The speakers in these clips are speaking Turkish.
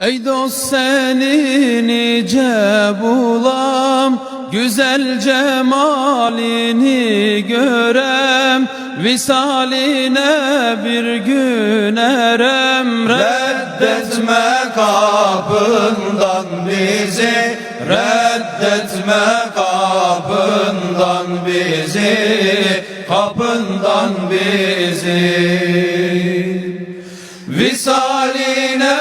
Ey dost seni nice bulam Güzel cemalini görem Visaline bir gün erem. Reddetme kapından bizi Reddetme kapından bizi Kapından bizi Visaline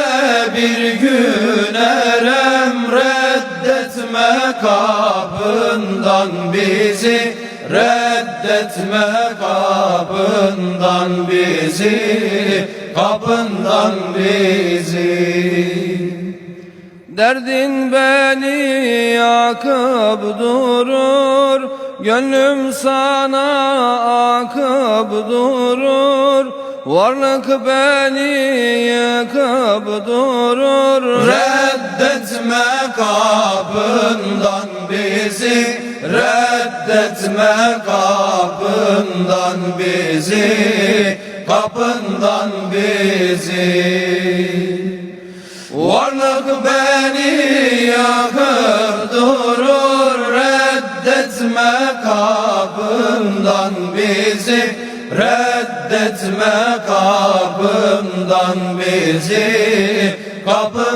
bir gün erem Reddetme kapından bizi. Reddetme kapından bizi Kapından bizi. Derdin beni yakıp durur Gönlüm sana akıp durur Varlık beni yıkıp durur. Reddetme kapından bizi. Reddetme kapından bizi. Kapından bizi. Varlık beni yakıp durur. Reddetme kapından bizi Reddetme kapından bizi Kapın